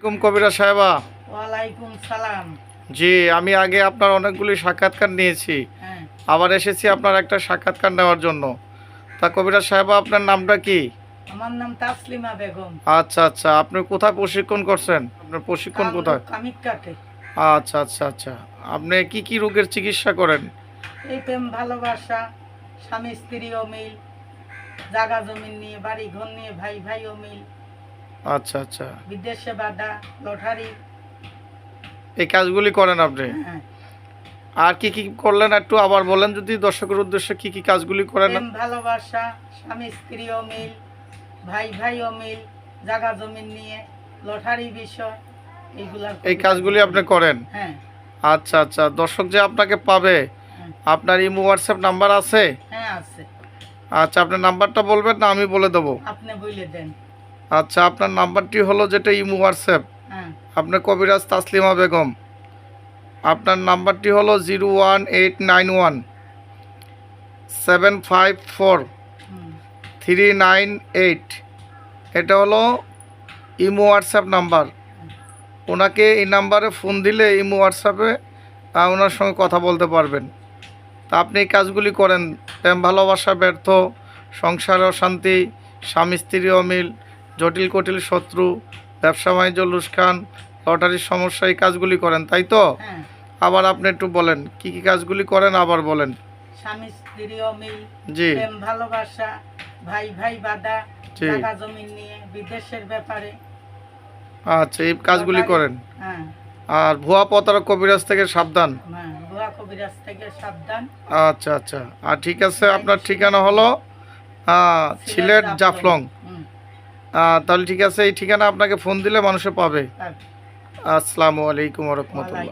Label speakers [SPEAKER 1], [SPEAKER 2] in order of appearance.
[SPEAKER 1] আলাইকুম কবিরা সাহেবা।
[SPEAKER 2] ওয়ালাইকুম সালাম।
[SPEAKER 1] জি আমি আগে আপনার অনেকগুলি সাক্ষাৎকার নিয়েছি।
[SPEAKER 2] হ্যাঁ।
[SPEAKER 1] আবার এসেছি আপনার একটা সাক্ষাৎকার নেওয়ার জন্য। তা কবিরা সাহেবা আপনার নামটা কি?
[SPEAKER 2] আমার নাম তাসলিমা বেগম।
[SPEAKER 1] আচ্ছা আচ্ছা আপনি কোথায় প্রশিক্ষণ করছেন? আপনার প্রশিক্ষণ কোথায়? আচ্ছা আচ্ছা আচ্ছা আপনি কি কি রোগের চিকিৎসা করেন?
[SPEAKER 2] এই প্রেম ভালোবাসা স্বামী স্ত্রী অমিল জাগা জমিন নিয়ে বাড়ি ঘর নিয়ে ভাই ভাই অমিল
[SPEAKER 1] আচ্ছা আচ্ছা।
[SPEAKER 2] বিদেশে বাধা লটারি।
[SPEAKER 1] এই কাজগুলি করেন আপনি?
[SPEAKER 2] হ্যাঁ।
[SPEAKER 1] আর কি কি করলেন? একটু আবার বলেন যদি দর্শকের উদ্দেশ্যে কি কি কাজগুলি করেন।
[SPEAKER 2] ভালোবাসা স্বামী স্ত্রী অমিল ভাই ভাই অমিল জাগা জমিন নিয়ে লটারি বিষয় এইগুলা
[SPEAKER 1] এই কাজগুলি আপনি করেন?
[SPEAKER 2] হ্যাঁ।
[SPEAKER 1] আচ্ছা আচ্ছা। দর্শক যে আপনাকে পাবে
[SPEAKER 2] হ্যাঁ,
[SPEAKER 1] আপনার ইমো হোয়াটসঅ্যাপ নাম্বার আছে?
[SPEAKER 2] হ্যাঁ আছে।
[SPEAKER 1] আচ্ছা আপনার নাম্বারটা বলবেন না আমি বলে দেবো।
[SPEAKER 2] আপনি বলে দেন।
[SPEAKER 1] আচ্ছা আপনার নাম্বারটি হলো যেটা ইমো হোয়াটসঅ্যাপ।
[SPEAKER 2] হ্যাঁ।
[SPEAKER 1] আপনার কবিরাজ তাসলিমা বেগম। আপনার নাম্বারটি হলো zero one eight nine one seven five four three nine eight. এটা হলো ইমো হোয়াটসঅ্যাপ নাম্বার। ওনাকে এই নাম্বারে ফোন দিলে ইমো হোয়াটসঅ্যাপে ওনার সঙ্গে কথা বলতে পারবেন। তা আপনি এই কাজগুলি করেন। প্রেম ভালোবাসা ব্যর্থ সংসার অশান্তি স্বামী স্ত্রী অমিল জটিল কটিল শত্রু ব্যবসা বাণিজ্য লুসখান লটারির সমস্যা এই কাজগুলি করেন তাই তো?
[SPEAKER 2] হ্যাঁ।
[SPEAKER 1] আবার আপনি একটু বলেন কি কি কাজগুলি করেন আবার বলেন।
[SPEAKER 2] স্বামী স্ত্রী অমিল
[SPEAKER 1] জি।
[SPEAKER 2] ভালোবাসা ভাই ভাই বাদা। টাকা জমি নিয়ে বিদেশের ব্যাপারে।
[SPEAKER 1] আচ্ছা এই কাজগুলি করেন।
[SPEAKER 2] হ্যাঁ।
[SPEAKER 1] আর ভুয়া প্রতারক কবিরাজ থেকে সাবধান।
[SPEAKER 2] ভুয়া কবিরাজ থেকে সাবধান।
[SPEAKER 1] আচ্ছা আচ্ছা। আর ঠিক আছে আপনার ঠিকানা হলো সিলেট জাফলং। তাহলে ঠিক আছে এই ঠিকানা আপনাকে ফোন দিলে মানুষে পাবে।
[SPEAKER 2] তার-
[SPEAKER 1] আসসালামু আলাইকুম রহমতুল্লাহ।